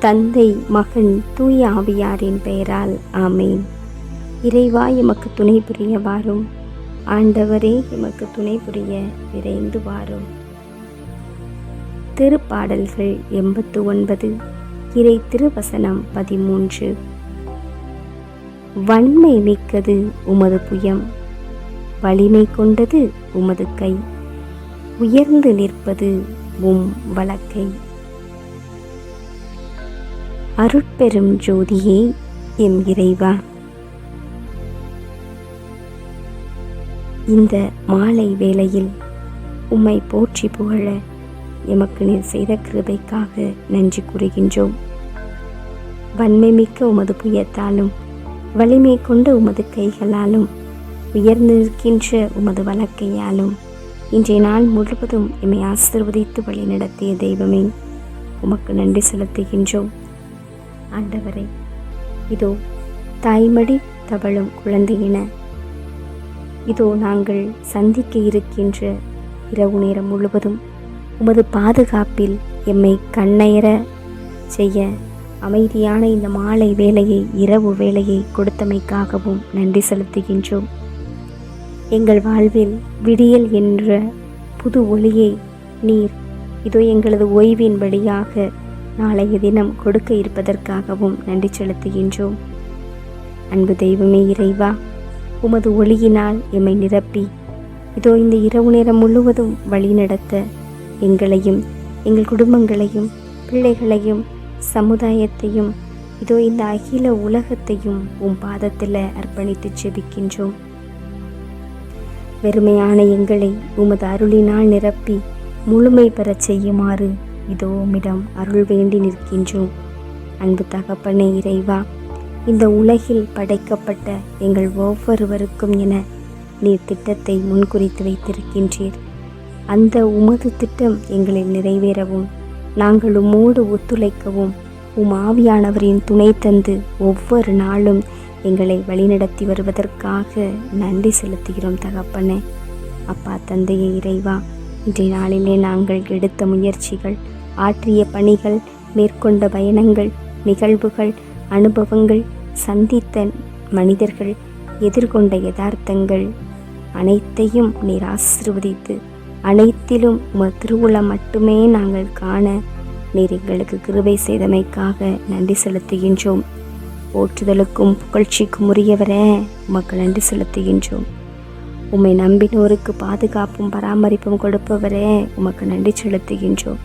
தந்தை மகன் தூய ஆவியாரின் பெயரால் ஆமேன். இறைவா எமக்கு துணை புரிய வாரும். ஆண்டவரே எமக்கு துணை புரிய விரைந்து வாரும். திருப்பாடல்கள் எண்பத்து ஒன்பது இறை திருவசனம் பதிமூன்று. வன்மை மிக்கது உமது புயம் வலிமை கொண்டது உமது கை. உயர்ந்து நிற்பது உம் வழக்கை அருட்பெரும் ஜோதியே எம் இறைவா. இந்த மாலை வேளையில் உம்மை போற்றி புகழ எமக்கு நீர் செய்த கிருபைக்காக நன்றி கூறுகின்றோம். வன்மை மிக்க உமது புயத்தாலும் வலிமை கொண்ட உமது கைகளாலும் உயர்ந்து நிற்கின்ற உமது வழக்கையாலும் இன்றைய நாள் முழுவதும் எம்மை ஆசிர்வதித்து வழிநடத்திய தெய்வமே உமக்கு நன்றி செலுத்துகின்றோம். ஆண்டவரே இதோ தாய்மடி தவழும் குழந்தையின. இதோ நாங்கள் சந்திக்க இருக்கின்ற இரவு நேரம் முழுவதும் உமது பாதுகாப்பில் எம்மை கண்ணயர செய்ய அமைதியான இந்த மாலை வேலையை இரவு வேலையை கொடுத்தமைக்காகவும் நன்றி செலுத்துகின்றோம். எங்கள் வாழ்வில் விடியல் என்ற புது ஒளியை நீர் இதோ எங்களது ஓய்வின் வழியாக நாளைய தினம் கொடுக்க இருப்பதற்காகவும் நன்றி செலுத்துகின்றோம். அன்பு தெய்வமே இறைவா உமது ஒளியினால் எம்மை நிரப்பி இதோ இந்த இரவு நேரம் முழுவதும் வழிநடத்த எங்களையும் எங்கள் குடும்பங்களையும் பிள்ளைகளையும் சமுதாயத்தையும் இதோ இந்த அகில உலகத்தையும் உம் பாதத்தில் அர்ப்பணித்து ஜெபிக்கின்றோம் வெறுமையான எங்களை உமது அருளினால் நிரப்பி முழுமை பெறச் செய்யுமாறு இதோ உம்மிடம் அருள் வேண்டி நிற்கின்றோம். அன்பு தகப்பனே இறைவா இந்த உலகில் படைக்கப்பட்ட எங்கள் ஒவ்வொருவருக்கும் என நீர் திட்டத்தை முன்குறித்து வைத்திருக்கின்றீர். அந்த உமது திட்டம் எங்களில் நிறைவேறவும் நாங்கள் உம்மோடு ஒத்துழைக்கவும் உம் ஆவியானவரின் துணை தந்து ஒவ்வொரு நாளும் எங்களை வழிநடத்தி வருவதற்காக நன்றி செலுத்துகிறோம் தகப்பனே. அப்பா தந்தையை இறைவா இன்றைய நாளிலே நாங்கள் எடுத்த முயற்சிகள் ஆற்றிய பணிகள் மேற்கொண்ட பயணங்கள் நிகழ்வுகள் அனுபவங்கள் சந்தித்த மனிதர்கள் எதிர்கொண்ட யதார்த்தங்கள் அனைத்தையும் நீர் ஆசிர்வதித்து அனைத்திலும் உமது திருவுளம் மட்டுமே நாங்கள் காண நீர் எங்களுக்கு கிருபை செய்தமைக்காக நன்றி செலுத்துகின்றோம். போற்றுதலுக்கும் புகழ்ச்சிக்கும் உரியவரே உமக்கு நன்றி செலுத்துகின்றோம். உம்மை நம்பினோருக்கு பாதுகாப்பும் பராமரிப்பும் கொடுப்பவரே உமக்கு நன்றி செலுத்துகின்றோம்.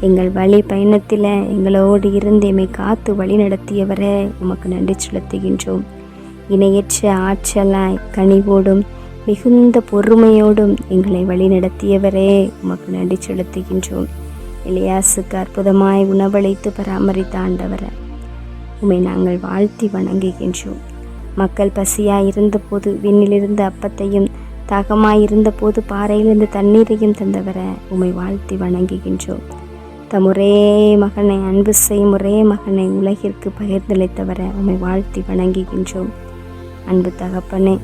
எங்கள் வழி பயணத்தில் எங்களோடு இருந்து எம்மை காத்து வழி நடத்தியவரே உமக்கு நன்றி செலுத்துகின்றோம். இணையற்ற ஆற்றலாய் கனிவோடும் மிகுந்த பொறுமையோடும் எங்களை வழி நடத்தியவரே உமக்கு நன்றி செலுத்துகின்றோம். இளையாசுக்கு அற்புதமாய் உணவளித்து பராமரித்த ஆண்டவரை உமை நாங்கள் வாழ்த்தி வணங்குகின்றோம். மக்கள் பசியாய் இருந்தபோது விண்ணிலிருந்து அப்பத்தையும் தாகமாய் இருந்தபோது பாறையிலிருந்து தண்ணீரையும் தந்தவரை உம்மை வாழ்த்தி வணங்குகின்றோம். தம் ஒரே மகனை அன்பு செய்யும் ஒரே மகனை உலகிற்கு பகிர்ந்தளித்தவர உம்மை வாழ்த்தி வணங்குகின்றோம். அன்பு தகப்பனே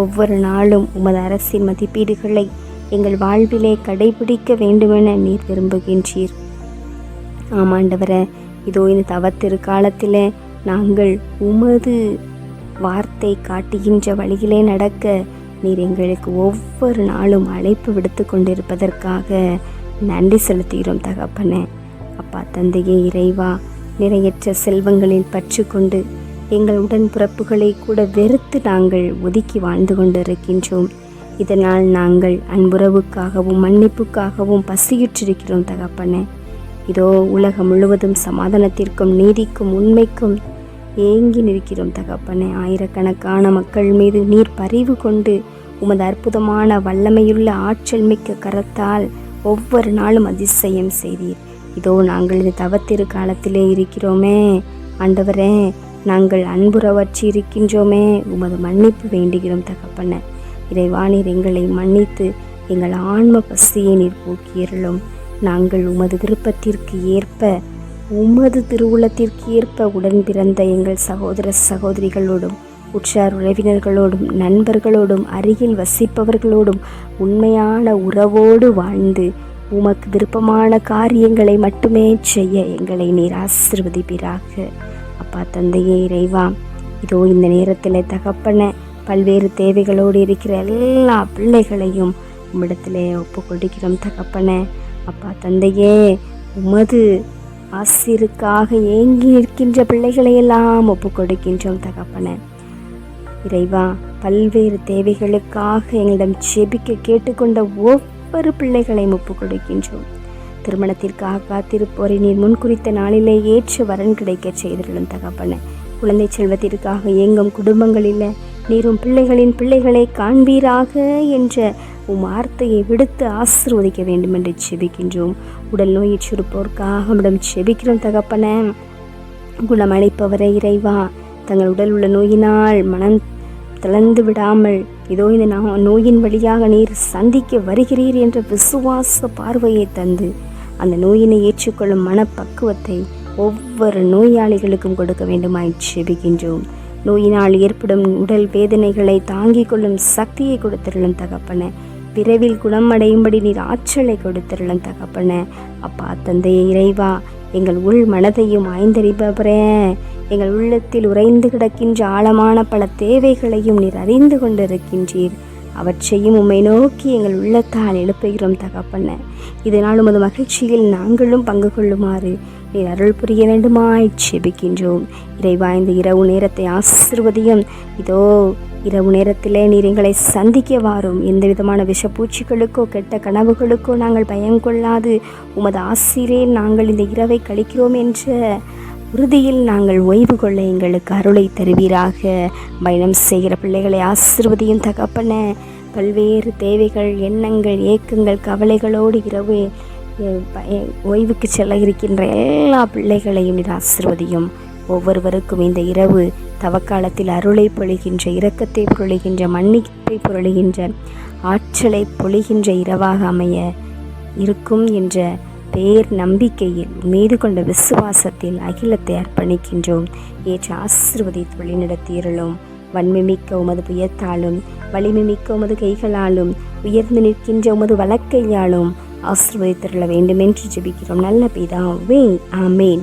ஒவ்வொரு நாளும் உமது அரசின் மதிப்பீடுகளை எங்கள் வாழ்விலே கடைபிடிக்க வேண்டுமென நீர் விரும்புகின்றீர். ஆமாண்டவரை இதோ இந்த தவத்திருக்காலத்தில் நாங்கள் உமது வார்த்தை காட்டுகின்ற வழியிலே நடக்க நீர் எங்களுக்கு ஒவ்வொரு நாளும் அழைப்பு விடுத்து கொண்டிருப்பதற்காக நன்றி செலுத்துகிறோம் தகப்பனே. அப்பா தந்தையே இறைவா நிறையற்ற செல்வங்களில் பற்று கொண்டு எங்கள் உடன்பிறப்புகளை கூட வெறுத்து நாங்கள் ஒதுக்கி வாழ்ந்து கொண்டிருக்கின்றோம். இதனால் நாங்கள் அன்புறவுக்காகவும் மன்னிப்புக்காகவும் பசியுற்றிருக்கிறோம் தகப்பனே. இதோ உலகம் முழுவதும் சமாதானத்திற்கும் நீதிக்கும் உண்மைக்கும் ஏங்கி நிற்கிறோம் தகப்பனே. ஆயிரக்கணக்கான மக்கள் மீது நீர் பரிவு கொண்டு உமது அற்புதமான வல்லமையுள்ள ஆற்றல் மிக்க கரத்தால் ஒவ்வொரு நாளும் அதிசயம் செய்தீர். இதோ நாங்கள் இந்த தவத்திரு காலத்திலே இருக்கிறோமே. ஆண்டவரே நாங்கள் அன்புறவற்றி இருக்கின்றோமே. உமது மன்னிப்பு வேண்டுகிறோம் தகப்பன. இறைவானீர் எங்களை மன்னித்து எங்கள் ஆன்ம பசியை நீர் போக்கியருளும். நாங்கள் உமது விருப்பத்திற்கு ஏற்ப உமது திருவுளத்திற்கு ஏற்ப உடன் பிறந்த எங்கள் சகோதர சகோதரிகளோடும் உற்றார் உறவினர்களோடும் நண்பர்களோடும் அருகில் வசிப்பவர்களோடும் உண்மையான உறவோடு வாழ்ந்து உமக்கு விருப்பமான காரியங்களை மட்டுமே செய்ய எங்களை நீர் ஆசிர்வதிப்பீராக. அப்பா தந்தையே இறைவா இதோ இந்த நேரத்தில் தகப்பன பல்வேறு தேவைகளோடு இருக்கிற எல்லா பிள்ளைகளையும் உம்மிடத்திலே ஒப்பு கொடுக்கிறோம் தகப்பன. அப்பா தந்தையே உமது ஆசிருக்காக ஏங்கி நிற்கின்ற பிள்ளைகளை எல்லாம் ஒப்பு கொடுக்கின்றோம் தகப்பன. இறைவா பல்வேறு தேவைகளுக்காக எங்களிடம் செபிக்க கேட்டுக்கொண்ட ஒவ்வொரு பிள்ளைகளையும் ஒப்பு கொடுக்கின்றோம். திருமணத்திற்காக காத்திருப்போரை நீர் முன்குறித்த நாளிலே ஏற்ற வரன் கிடைக்க செய்திருளும் தகப்பன. குழந்தை செல்வத்திற்காக எங்கும் குடும்பங்களில் நீரும் பிள்ளைகளின் பிள்ளைகளை காண்பீராக என்ற உம் வார்த்தையை விடுத்து ஆசிர்வதிக்க வேண்டும் என்று செபிக்கின்றோம் உடல் நோயை சுருப்போர்க்காக நம்மிடம் செபிக்கிறோம் தகப்பன. குணமளிப்பவரை இறைவா தங்கள் உடல் உள்ள நோயினால் மனம் தளர்ந்து விடாமல் இதோ இந்த நோயின் வழியாக நீர் சந்திக்க வருகிறீர் என்ற விசுவாச பார்வையை தந்து அந்த நோயினை ஏற்றுக்கொள்ளும் மனப்பக்குவத்தை ஒவ்வொரு நோயாளிகளுக்கும் கொடுக்க வேண்டுமாய் செபிக்கின்றோம். நோயினால் ஏற்படும் உடல் வேதனைகளை தாங்கிக் கொள்ளும் சக்தியை கொடுத்திருளும் தகப்பன. விரைவில் குணமடையும்படி நீர் ஆற்றலை கொடுத்திருளும் தகப்பன. அப்பா தந்தையை இறைவா எங்கள் உள் மனதையும் ஆய்ந்தறிபவரே. எங்கள் உள்ளத்தில் உறைந்து கிடக்கின்ற ஆழமான பல தேவைகளையும் நீர் அறிந்து கொண்டிருக்கின்றீர். அவற்றையும் உம்மை நோக்கி எங்கள் உள்ளத்தால் எழுப்புகிறோம் தகப்பன. இதனால் உமது மகிழ்ச்சியில் நாங்களும் பங்கு கொள்ளுமாறு நீர் அருள் புரிய வேண்டுமாய் செபிக்கின்றோம். இறைவா இந்த இரவு நேரத்தை ஆசிர்வதியும். இதோ இரவு நேரத்திலே நீர் எங்களை சந்திக்க வாரும் எந்த விதமான விஷப்பூச்சிகளுக்கோ கெட்ட கனவுகளுக்கோ நாங்கள் பயம் கொள்ளாது. உமது ஆசிரே நாங்கள் இந்த இரவை கழிக்கிறோம் என்ற உறுதியில் நாங்கள் ஓய்வு கொள்ள எங்களுக்கு அருளை தருவீராக. பயணம் செய்கிற பிள்ளைகளை ஆசிர்வதியும் தகப்பன. பல்வேறு தேவைகள் எண்ணங்கள் ஏக்கங்கள் கவலைகளோடு இரவு ஓய்வுக்கு செல்ல இருக்கின்ற எல்லா பிள்ளைகளையும் நீர் ஆசிர்வதியும். ஒவ்வொருவருக்கும் இந்த இரவு தவக்காலத்தில் அருளை பொழிகின்ற இரக்கத்தை பொழிகின்ற மன்னிப்பை பொருளுகின்ற ஆற்றலை பொழிகின்ற இரவாக அமைய இருக்கும் என்ற பேர் நம்பிக்கையில் மீது கொண்ட விசுவாசத்தில் அகிலத்தை அர்ப்பணிக்கின்றோம். ஏற்ற ஆசிர்வதித்து வழிநடத்தியருளும் வன்மிமிக்க உமது புயத்தாலும் வலிமிமிக்க உமது கைகளாலும் உயர்ந்து நிற்கின்ற உமது வழக்கையாலும் ஆசிர்வதித்தருள வேண்டுமென்று ஜெபிக்கிறோம். நல்ல பிதாவே ஆமேன்.